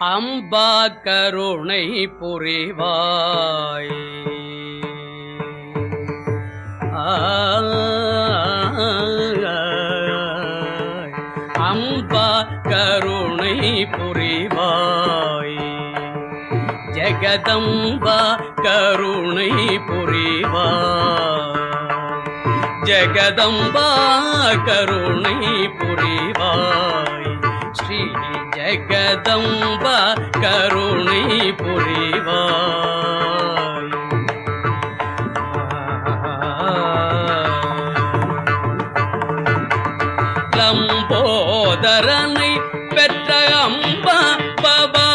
அம்பா கருணை புரிவாய். அம்பா கருணை புரிவாய். ஜெகதம்பா கருணை புரிவாய். ஜெகதம்பா கருணை புரிவாய். ஜெகதம்பா கருணை புரிவாய் லம்போதரனை பெற்ற அம்பா பபா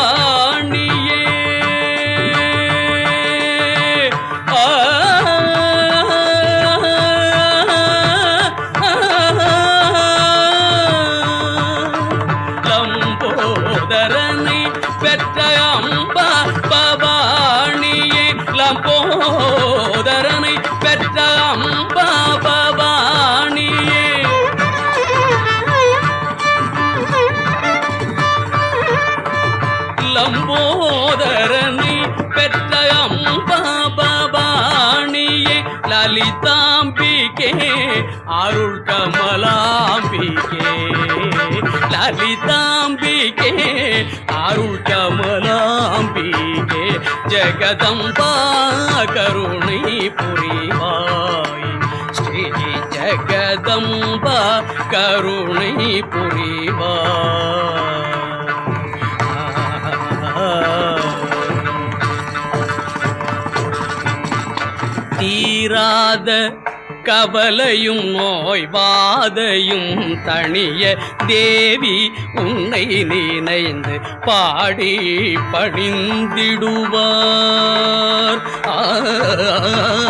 பெற்ற அம்பா பவானியே லலிதாம்பிகே அருள் கமலாம்பிகே லலிதாம்பிகே அருள் கமலாம்பிகே ஜெகதம்பா கருணை புரிவாய். ஸ்ரீ ஜெகதம்பா கருணை புரிவாய். தீராத கவலையும் நோய்வாதையும் தனிய தேவி உன்னை நினைந்து பாடி பணிந்திடுவார். ஆ.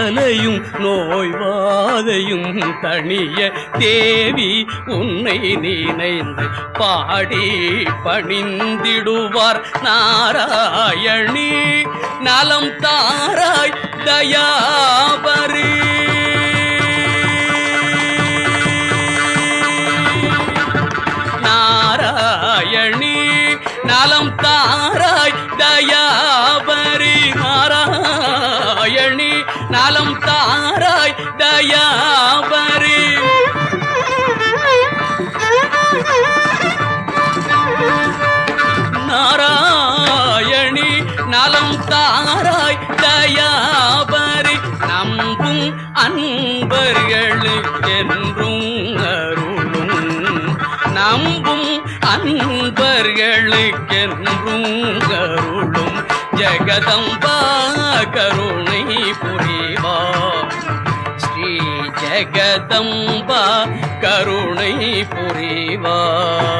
கவலையும் நோய்வாதையும் தனிய தேவி உன்னை நினைந்து பாடி பணிந்திடுவார் நாராயணி. நலம் தாராய் தயாபரி. நாராயணி நலம் தாராய் தயாபரி. தயாபரி நாராயணி நலம் தாராய் தயாபரி. நம்பும் அன்பர்களுக்கென்றும் அருளும். நம்பும் அன்பர்களுக்கென்றும் அருளும். ஜெகதம்பா கருணை புரி ஜெகதம்பா கருணை புரிவார்